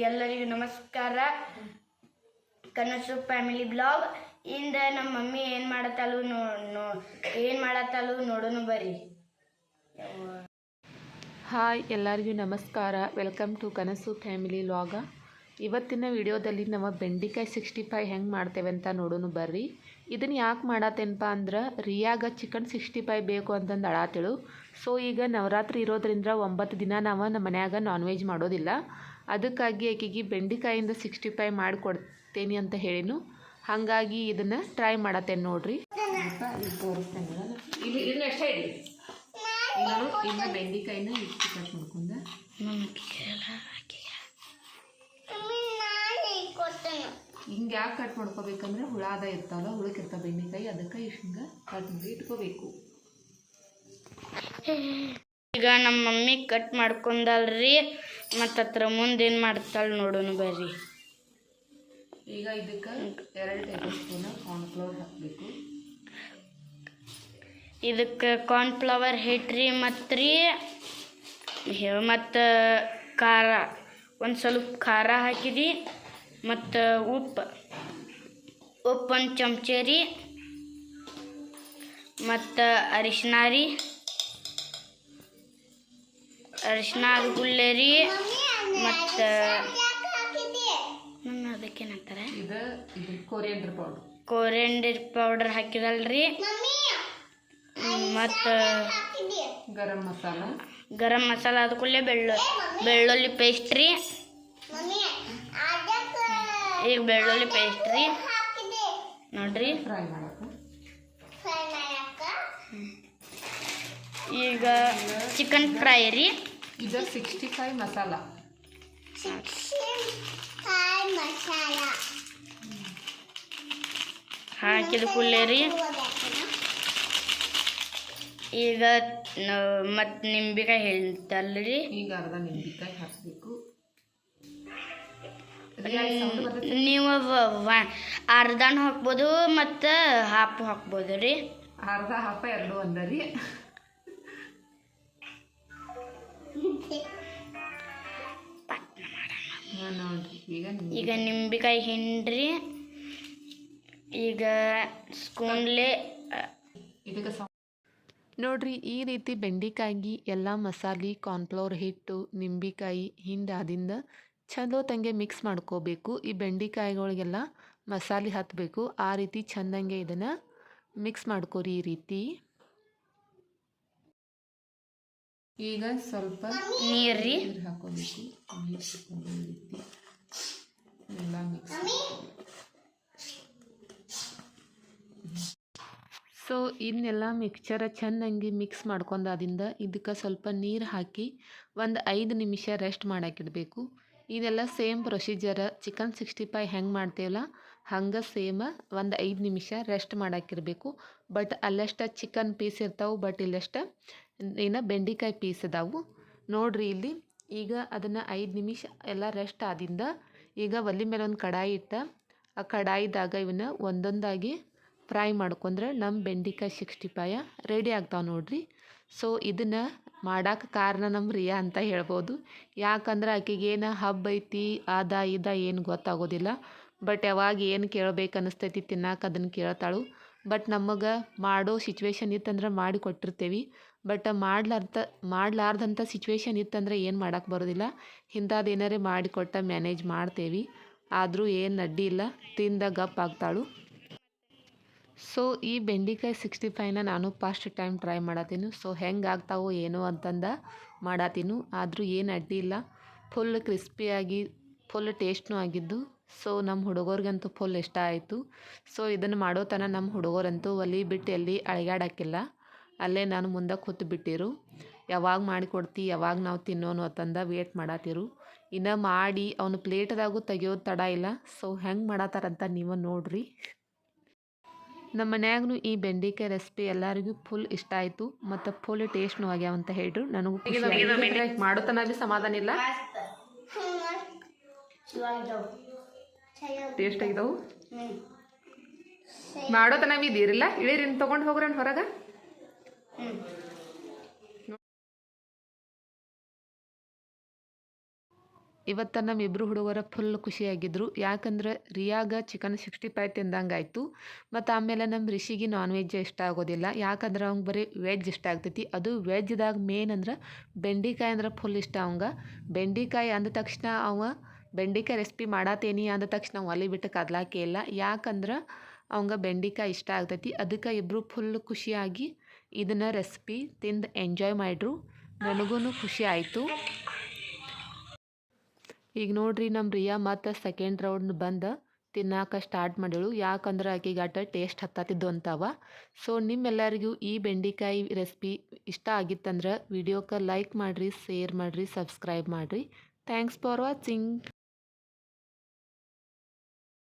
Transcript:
ಎಲ್ಲರಿಗೂ ನಮಸ್ಕಾರ. ಕನಸು ಫ್ಯಾಮಿಲಿ ಬ್ಲಾಗ್. ಇಂದ ನಮ್ಮ ಮಮ್ಮಿ ಏನು ಮಾಡತ್ತಲು ನೋ ನೋ, ಏನು ನೋಡೋಣ ಬರ್ರಿ. ಹಾಯ್, ಎಲ್ಲರಿಗೂ ನಮಸ್ಕಾರ. Welcome to Kanasu family vlog. ಇವತ್ತಿನ ವಿಡಿಯೋದಲ್ಲಿ ನಾವು ಬೆಂಡಿಕಾಯಿ ಸಿಕ್ಸ್ಟಿ ಫೈವ್ ಹೆಂಗೆ ಮಾಡ್ತೇವೆ ಅಂತ ನೋಡೋಣ ಬರ್ರಿ. ಇದನ್ನು ಯಾಕೆ ಮಾಡತ್ತೇನಪ್ಪ ಅಂದ್ರೆ, ರಿಯಾಗ ಚಿಕನ್ ಸಿಕ್ಸ್ಟಿ ಫೈವ್ ಬೇಕು ಅಂತಂದು ಅಳಾತಿಳು. ಸೊ ಈಗ ನವರಾತ್ರಿ ಇರೋದ್ರಿಂದ ಒಂಬತ್ತು ದಿನ ನಾವು ನಮ್ಮ ಮನ್ಯಾಗ ನಾನ್ ವೆಜ್ ಮಾಡೋದಿಲ್ಲ. ಅದಕ್ಕಾಗಿ ಆಕೆಗೆ ಬೆಂಡೆಕಾಯಿಂದ ಸಿಕ್ಸ್ಟಿ ಫೈವ್ ಮಾಡಿಕೊಡ್ತೇನೆ ಅಂತ ಹೇಳಿನು. ಹಾಗಾಗಿ ಇದನ್ನು ಟ್ರೈ ಮಾಡತ್ತೇನೆ ನೋಡ್ರಿ. ಇನ್ನು ಬೆಂಡೆಕಾಯಿನ ಇಷ್ಟು ಕಟ್ ಮಾಡ್ಕೊಂಡ. ಹಿಂಗೆ ಯಾಕೆ ಕಟ್ ಮಾಡ್ಕೋಬೇಕಂದ್ರೆ ಹುಳಾದ ಇರ್ತಾವಲ್ಲ ಹುಳಕ್ಕಿರ್ತಾವ ಬೆಂಡೆಕಾಯಿ, ಅದಕ್ಕೆ ಇಷ್ಟು ಹಿಂಗೆ ಕಟ್ ಮಾಡಿ ಇಟ್ಕೋಬೇಕು. ಈಗ ನಮ್ಮ ಮಮ್ಮಿ ಕಟ್ ಮಾಡ್ಕೊಂಡಲ್ರಿ. ಮತ್ತು ಹತ್ರ ಮುಂದೆ ಏನು ಮಾಡ್ತಾಳೆ ನೋಡೋಣ ಬರ್ರಿ. ಈಗ ಇದಕ್ಕೆ ಎರಡು ಟೇಬಲ್ ಸ್ಪೂನ್ ಕಾರ್ನ್ಫ್ಲವರ್ ಹಾಕಬೇಕು. ಇದಕ್ಕೆ ಕಾರ್ನ್ಫ್ಲವರ್ ಹಿಟ್ರಿ ಮತ್ತು ರೀ ಮತ್ತು ಖಾರ ಒಂದು ಸ್ವಲ್ಪ ಖಾರ ಹಾಕಿದಿ ಮತ್ತು ಉಪ್ಪು ಉಪ್ಪು ಒಂದು ಚಮಚೆ ರೀ ಮತ್ತು ಅರಿಶಿನ ರೀ. ಅರಿಶಿನ ಗುಳ್ಳೆ ರೀ ಮತ್ತು ಅದಕ್ಕೆ ಇದು ಇದು ಕೊರಿಯಂಡರ್ ಪೌಡರ್ ಕೊರಿಯಂಡರ್ ಪೌಡರ್ ಹಾಕಿದಲ್ರಿ. ಮತ್ತು ಗರಂ ಮಸಾಲ. ಗರಂ ಮಸಾಲ ಅದು ಕೂಡಲೇ ಬೆಳ್ಳು ಬೆಳ್ಳುಳ್ಳಿ ಪೇಸ್ಟ್ ರೀ. ಈಗ ಬೆಳ್ಳುಳ್ಳಿ ಪೇಸ್ಟ್ ರೀ. ನೋಡ್ರಿ. ಈಗ ಚಿಕನ್ ಫ್ರೈ ರೀ. ಇದು ಸಿಕ್ಸ್ಟಿ ಫೈವ್ ಮಸಾಲ ಹಾಕಿದ ಕೂಡಲೇ ರೀ. ಈಗ ಮತ್ತು ನಿಂಬೆಕಾಯಿ ಹೇಳ್ತಲ್ರಿ. ಈಗ ಅರ್ಧ ನಿಂಬಿಕಾಯಿ ಹಾಕಬೇಕು. ನೀವು ಅರ್ಧನ ಹಾಕ್ಬೋದು ಮತ್ತು ಹಾಫ್ ಹಾಕ್ಬೋದು ರೀ. ಅರ್ಧ ಹಾಫ ಎರಡು ಒಂದ ರೀ. ಈಗ ನಿಂಬೆ- ಈಗ ನಿಂಬೆಕಾಯಿ ಹಿಂಡ್ರಿ. ಈಗ ಸ್ಕೂನ್ಲೆ ನೋಡ್ರಿ, ಈ ರೀತಿ ಬೆಂಡಿಕಾಯಿ, ಎಲ್ಲ ಮಸಾಲೆ ಕಾರ್ನ್ಫ್ಲವರ್ ಹಿಟ್ಟು, ನಿಂಬೆಕಾಯಿ ಹಿಂಡಾದಿಂದ ಚಂದೋ ತಂಗೆ ಮಿಕ್ಸ್ ಮಾಡ್ಕೋಬೇಕು. ಈ ಬೆಂಡಿಕಾಯಿಗಳಿಗೆಲ್ಲ ಮಸಾಲೆ ಹತ್ತಬೇಕು ಆ ರೀತಿ ಚಂದಂಗೆ ಇದನ್ನು ಮಿಕ್ಸ್ ಮಾಡ್ಕೋರಿ ಈ ರೀತಿ. ಈಗ ಸ್ವಲ್ಪ ನೀರು ರೀ ನೀರು ಹಾಕೋಬೇಕು. ನೀರು ಹಾಕೊಂಡು ಈ ರೀತಿ ಎಲ್ಲ ಮಿಕ್ಸ್ ಸೊ ಇದನ್ನೆಲ್ಲ ಮಿಕ್ಸ್ಚರ ಚೆಂದಂಗೆ ಮಿಕ್ಸ್ ಮಾಡ್ಕೊಂಡಾದಿಂದ ಇದಕ್ಕೆ ಸ್ವಲ್ಪ ನೀರು ಹಾಕಿ ಒಂದು ಐದು ನಿಮಿಷ ರೆಸ್ಟ್ ಮಾಡಾಕಿಡಬೇಕು. ಇದೆಲ್ಲ same procedure chicken sixty five ಹೆಂಗೆ ಮಾಡ್ತೇವಲ್ಲ? ಹಂಗೆ ಸೇಮ್ ಒಂದು ಐದು ನಿಮಿಷ ರೆಸ್ಟ್ ಮಾಡಾಕಿರಬೇಕು. ಬಟ್ ಅಲ್ಲಷ್ಟ ಚಿಕನ್ ಪೀಸ್ ಇರ್ತಾವೆ ಬಟ್ ಇಲ್ಲಷ್ಟ ಏನು ಬೆಂಡೆಕಾಯಿ ಪೀಸ್ ಇದಾವೆ. ನೋಡ್ರಿ ಇಲ್ಲಿ, ಈಗ ಅದನ್ನು ಐದು ನಿಮಿಷ ಎಲ್ಲ ರೆಸ್ಟ್ ಆದಿಂದ ಈಗ ಒಲೆ ಮೇಲೆ ಒಂದು ಕಡಾಯಿ ಇಟ್ಟ, ಆ ಕಡಾಯಿದಾಗ ಇವನ್ನ ಒಂದೊಂದಾಗಿ ಫ್ರೈ ಮಾಡ್ಕೊಂಡ್ರೆ ನಮ್ಮ ಬೆಂಡೆಕಾಯಿ ಸಿಕ್ಸ್ಟಿ ಪಾಯ ರೆಡಿ ಆಗ್ತಾವೆ ನೋಡ್ರಿ. ಸೊ ಇದನ್ನು ಮಾಡಕ್ಕೆ ಕಾರಣ ನಮ್ಮ ರಿಯಾ ಅಂತ ಹೇಳ್ಬೋದು. ಯಾಕಂದ್ರೆ ಆಕೆಗೆ ಏನು ಹಬ್ಬ ಐತಿ ಅದ ಇದ ಏನು ಗೊತ್ತಾಗೋದಿಲ್ಲ. ಬಟ್ ಯಾವಾಗ ಏನು ಕೇಳ್ಬೇಕು ಅನ್ನಿಸ್ತೈತಿ ತಿನ್ನಕ್ಕೆ ಅದನ್ನು ಕೇಳ್ತಾಳು. ಬಟ್ ನಮಗೆ ಮಾಡೋ ಸಿಚುವೇಶನ್ ಇತ್ತಂದ್ರೆ ಮಾಡಿ ಕೊಟ್ಟಿರ್ತೇವೆ. ಬಟ್ ಮಾಡ್ಲಾರ್ದ ಮಾಡಲಾರ್ದಂಥ ಸಿಚುವೇಶನ್ ಇತ್ತಂದ್ರೆ ಏನು ಮಾಡೋಕ್ಕೆ ಬರೋದಿಲ್ಲ. ಇಂಥದ್ದು ಏನಾರೇ ಮಾಡಿಕೊಟ್ಟ ಮ್ಯಾನೇಜ್ ಮಾಡ್ತೇವೆ. ಆದರೂ ಏನು ಅಡ್ಡಿ ಇಲ್ಲ. ತಿಂದ ಗಪ್ ಆಗ್ತಾಳು. ಸೊ ಈ ಬೆಂಡಿಕಾಯಿ ಸಿಕ್ಸ್ಟಿ ಫೈವ್ನ ನಾನು ಫಸ್ಟ್ ಟೈಮ್ ಟ್ರೈ ಮಾಡತ್ತೀನಿ ಸೊ ಹೆಂಗೆ ಆಗ್ತಾವೋ ಏನೋ ಅಂತಂದ ಮಾಡತ್ತೀನಿ ಆದರೂ ಏನು ಅಡ್ಡಿ ಇಲ್ಲ. ಫುಲ್ ಕ್ರಿಸ್ಪಿಯಾಗಿ ಫುಲ್ ಟೇಸ್ಟ್ನೂ ಆಗಿದ್ದು ಸೊ ನಮ್ಮ ಹುಡುಗರಿಗಂತೂ ಫುಲ್ ಇಷ್ಟ ಆಯಿತು. ಸೊ ಇದನ್ನು ಮಾಡೋ ತನಕ ನಮ್ಮ ಹುಡುಗರಂತೂ ಒಲಿ ಬಿಟ್ಟು ಎಲ್ಲಿ ಅಳಿಗಾಡಕ್ಕಿಲ್ಲ. ಅಲ್ಲೇ ನಾನು ಮುಂದೆ ಕೂತು ಬಿಟ್ಟಿರು. ಯಾವಾಗ ಮಾಡಿಕೊಡ್ತಿ ಯಾವಾಗ ನಾವು ತಿನ್ನೋನು ಅಂತಂದ ವೇಟ್ ಮಾಡತ್ತಿರು ಇನ್ನು ಮಾಡಿ ಅವನು ಪ್ಲೇಟ್ದಾಗೂ ತೆಗಿಯೋದು ತಡ ಇಲ್ಲ. ಸೊ ಹೆಂಗೆ ಮಾಡತ್ತಾರಂತ ನೀವು ನೋಡ್ರಿ. ನಮ್ಮ ಮನ್ಯಾಗೂ ಈ ಬೆಂಡಿಕಾಯಿ ರೆಸಿಪಿ ಎಲ್ಲರಿಗೂ ಫುಲ್ ಇಷ್ಟ ಆಯಿತು. ಮತ್ತು ಫುಲ್ ಟೇಸ್ಟ್ನೂ ಆಗ್ಯಾವ ಅಂತ ಹೇಳ್ರು. ನನಗೂ ಮಾಡೋ ತನಕ ಭೀ ಸಮಾಧಾನ ಇಲ್ಲ. ಟೇಸ್ಟ್ ಆಗಿದವು ಮಾಡೋ ತನ ಇದೀರಿಲ್ಲ ಇಳೀರಿ ತೊಗೊಂಡು ಹೋಗ್ರಿ ಹೊರಗೆ? ಇವತ್ತು ನಮ್ಮಿಬ್ಬರು ಹುಡುಗರ ಫುಲ್ ಖುಷಿಯಾಗಿದ್ದರು ಯಾಕಂದ್ರೆ ರಿಯಾಗ ಚಿಕನ್ ಸಿಕ್ಸ್ಟಿ ಫೈವ್ ತಿಂದಂಗೆ ಆಯಿತು ಮತ್ತು ಆಮೇಲೆ ನಮ್ಮ ರಿಷಿಗೆ ನಾನ್ ವೆಜ್ ಇಷ್ಟ ಆಗೋದಿಲ್ಲ. ಯಾಕಂದ್ರೆ ಅವಂಗೆ ಬರೀ ವೆಜ್ ಇಷ್ಟ ಆಗ್ತೈತಿ. ಅದು ವೆಜ್ದಾಗ ಮೇನ್ ಅಂದ್ರೆ ಬೆಂಡೆಕಾಯಿ ಅಂದ್ರೆ ಫುಲ್ ಇಷ್ಟ ಅವಂಗೆ. ಬೆಂಡೆಕಾಯಿ ಅಂದ ತಕ್ಷಣ ಅವ ಬೆಂಡಿಕಾಯಿ ರೆಸಿಪಿ ಮಾಡತ್ತೇನಿ ಅಂದ ತಕ್ಷಣ ಒಲೆ ಬಿಟ್ಟು ಕದಲಾಕೆ ಇಲ್ಲ. ಯಾಕಂದ್ರೆ ಅವಂಗ ಬೆಂಡಿಕಾಯಿ ಇಷ್ಟ ಆಗ್ತೈತಿ. ಅದಕ್ಕೆ ಇಬ್ಬರು ಫುಲ್ ಖುಷಿಯಾಗಿ ಇದನ್ನು ರೆಸಿಪಿ ತಿಂದು ಎಂಜಾಯ್ ಮಾಡಿದ್ರು. ನನಗೂ ಖುಷಿ ಆಯಿತು. ಈಗ ನೋಡ್ರಿ ನಮ್ಮ ರಿಯಾ ಮತ್ತು ಸೆಕೆಂಡ್ ರೌಂಡ್ ಬಂದು ತಿನ್ನಾಕ ಸ್ಟಾರ್ಟ್ ಮಾಡಿಳು ಯಾಕಂದ್ರೆ ಆಕೆಗೆ ಆಟ ಟೇಸ್ಟ್ ಹತ್ತತ್ತಿದ್ದು ಅಂತಾವ. ಸೊ ನಿಮ್ಮೆಲ್ಲರಿಗೂ ಈ ಬೆಂಡಿಕಾಯಿ ರೆಸಿಪಿ ಇಷ್ಟ ಆಗಿತ್ತಂದ್ರೆ ವಿಡಿಯೋಕ್ಕೆ ಲೈಕ್ ಮಾಡಿರಿ ಶೇರ್ ಮಾಡಿರಿ ಸಬ್ಸ್ಕ್ರೈಬ್ ಮಾಡಿರಿ. Thanks for watching